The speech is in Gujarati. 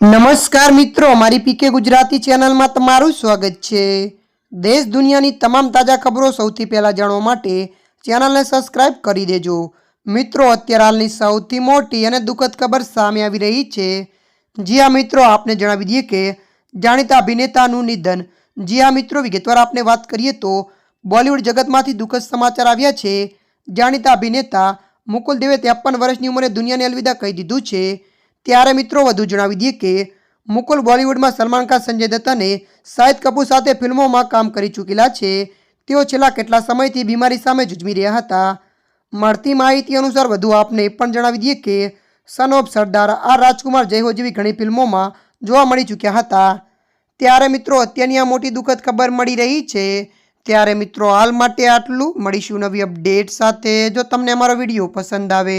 નમસ્કાર મિત્રો મારી પીકે ગુજરાતી ચેનલમાં તમારું સ્વાગત છે. દેશ દુનિયાની તમામ તાજા ખબરો સૌથી પહેલાં જાણવા માટે ચેનલને સબસ્ક્રાઇબ કરી દેજો. મિત્રો, અત્યારે હાલની સૌથી મોટી અને દુઃખદ ખબર સામે આવી રહી છે. જી હા મિત્રો, આપને જણાવી દઈએ કે જાણીતા અભિનેતાનું નિધન. જી હા મિત્રો, વિગતવાર આપણે વાત કરીએ તો બોલિવૂડ જગતમાંથી દુઃખદ સમાચાર આવ્યા છે. જાણીતા અભિનેતા મુકુલ દેવે ત્રેપન વર્ષની ઉંમરે દુનિયાને અલવિદા કહી દીધું છે. ત્યારે મિત્રો વધુ જણાવી દઈએ કે મુકુલ બોલિવૂડમાં સલમાન ખાન, સંજય દત્ત અને શાહિદ કપૂર સાથે ફિલ્મોમાં કામ કરી ચૂકેલા છે. તેઓ છેલ્લા કેટલા સમયથી બીમારી સામે જૂઝવી રહ્યા હતા? મળતી માહિતી અનુસાર વધુ આપને એ પણ જણાવી દઈએ કે સન ઓફ સરદાર આર રાજકુમાર જયહો જેવી ઘણી ફિલ્મોમાં જોવા મળી ચૂક્યા હતા. ત્યારે મિત્રો અત્યારની આ મોટી દુઃખદ ખબર મળી રહી છે. ત્યારે મિત્રો હાલ માટે આટલું. મળીશું નવી અપડેટ સાથે. જો તમને અમારો વીડિયો પસંદ આવે